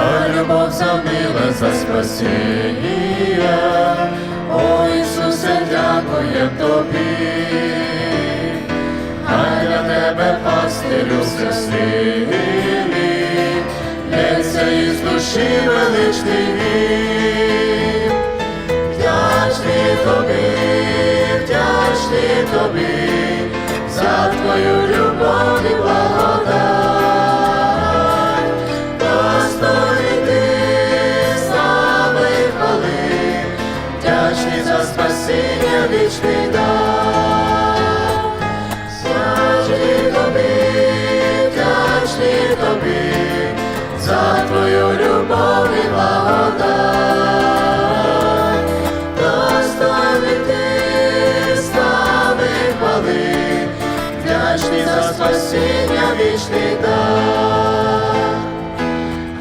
за любов, за миле, за спасіння. О Ісусе, дякуєм тобі. Хай для тебе пастирю все силі, лється із душі величний гімн. Вдячний тобі, вдячний тобі, за твою любов твою любов і благодать. Достойний ти слави хвали, вдячний за спасіння вічний дар.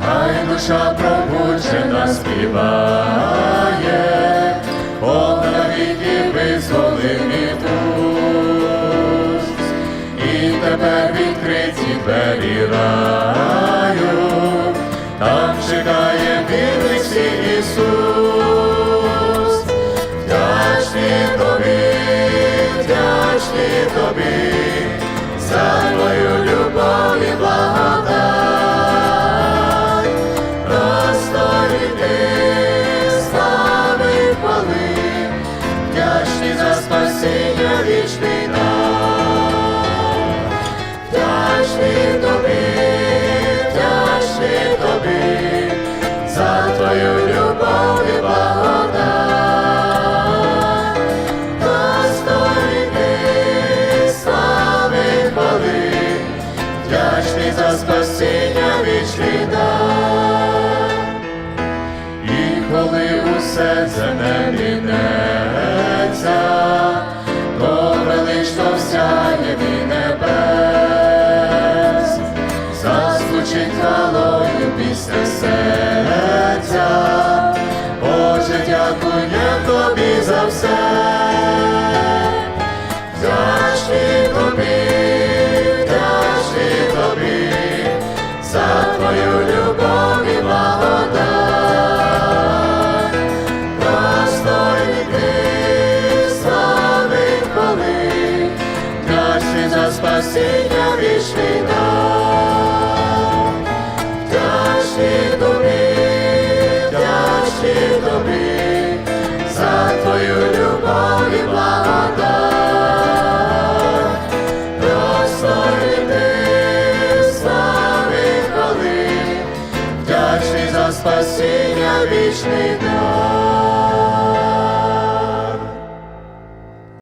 Хай душа пробуджена співає, Бог навіки визволив від. І тепер відкриті двері раю, вдячний за спасіння вічний дар. І коли усе земне мінеться, то велично всяє від небес, зазвучить хвалою після серця. Боже, дякуєм тобі за все. Спасіння вічний дар. Вдячний тобі, вдячний тобі, за твою любов і благодать. Достойний ти, слави хвали, за спасіння вічний.